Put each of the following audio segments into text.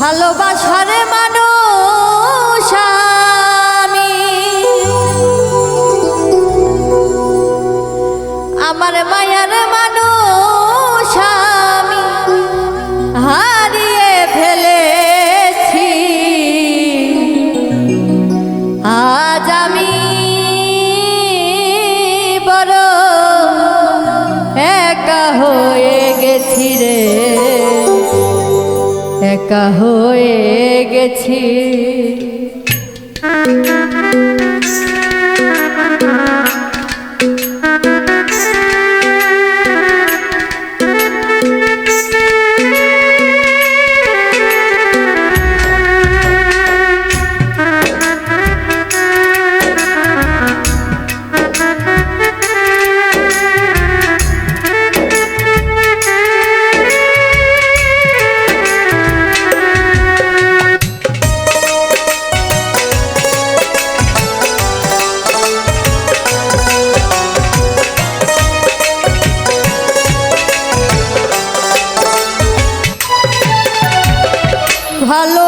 ভালোবাসার মানুষ আমি। আমার মায়ার মানুষ আমি। হারিয়ে ফেলেছি। আজ আমি বড় একা হয়ে গেছি রে। একা হয়ে গেছি। ভালো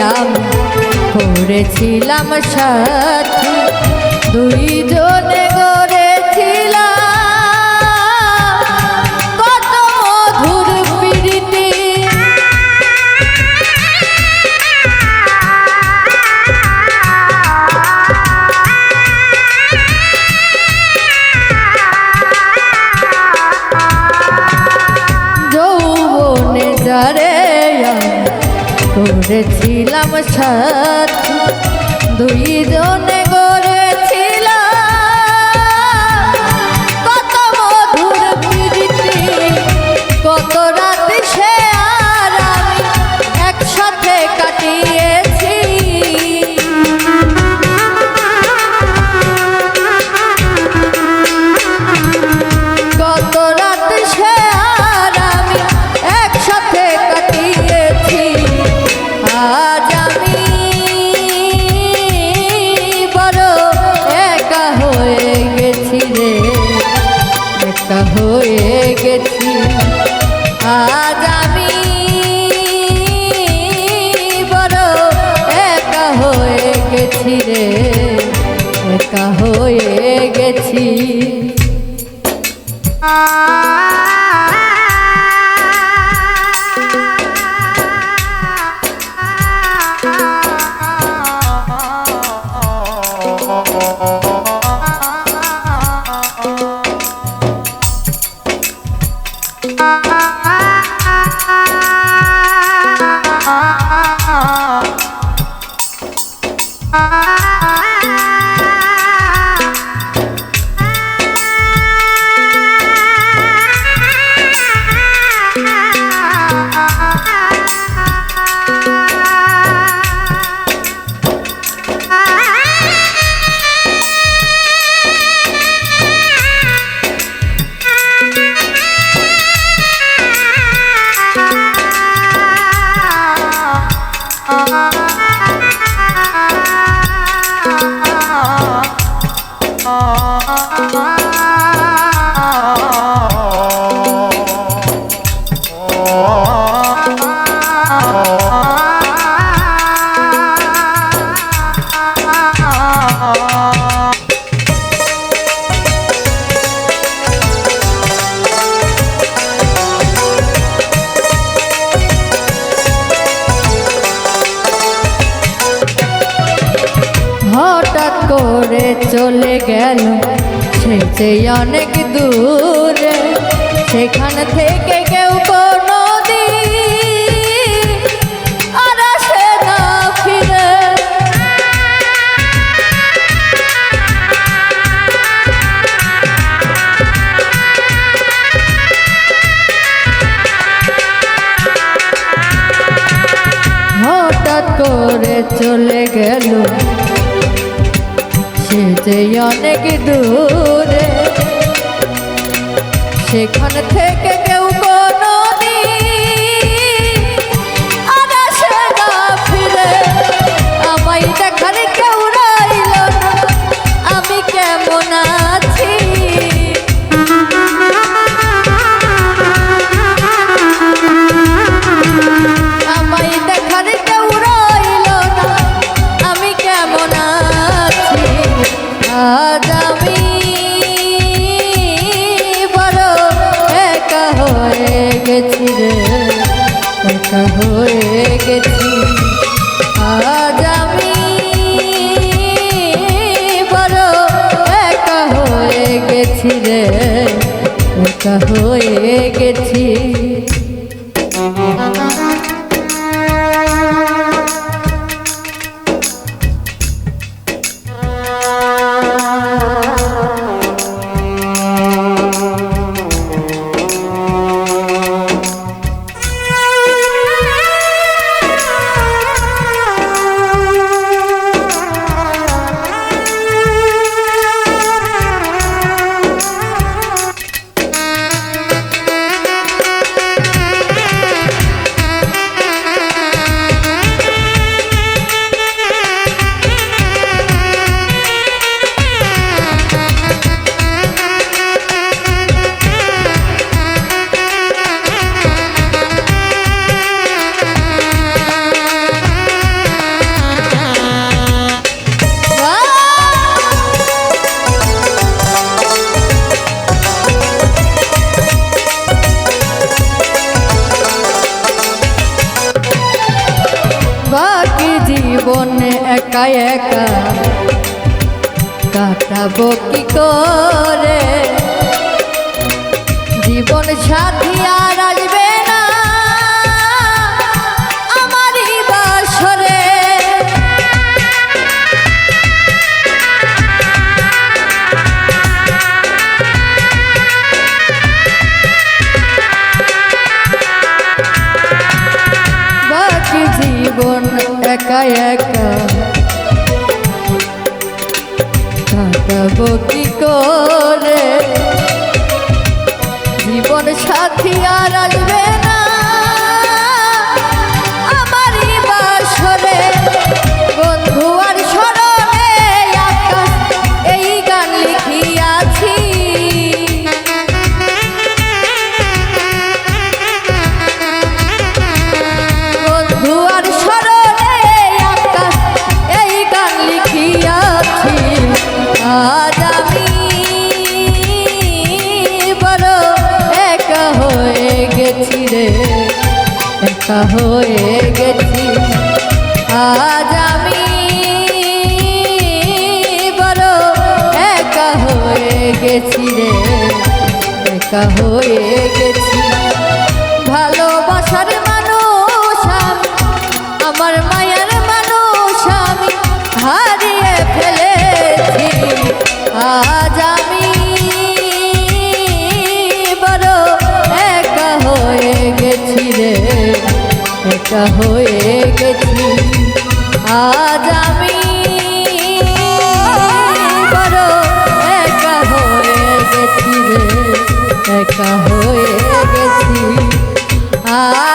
আমি করেছিলাম সাথী দুইজনে। ছিলাম সাথ। দুই জনে হয়ে গেছি Ah চলে গেল। সে যে অনেক দূরে সেখান থেকে কেউ কোনো করে চলে গেল। যে অনেক দূরে। সেখান থেকে গেছি রে একা হয়ে গেছি। আজ আমি বড় একা হয়ে গেছি রে, একা হয়ে গেছি। জীবনে একা একা কাটাবো কি করে? জীবন সাথী একা একা। কাটাবো কি করে জীবন সাথী একা হয়ে গেছি। আজ আমি বড় একা হয়ে গেছি রে একা হয়ে গেছি। একা হয়ে গেছি। আজ আমি বড় একা হয়ে গেছি রে। একা হয়ে গেছি। আ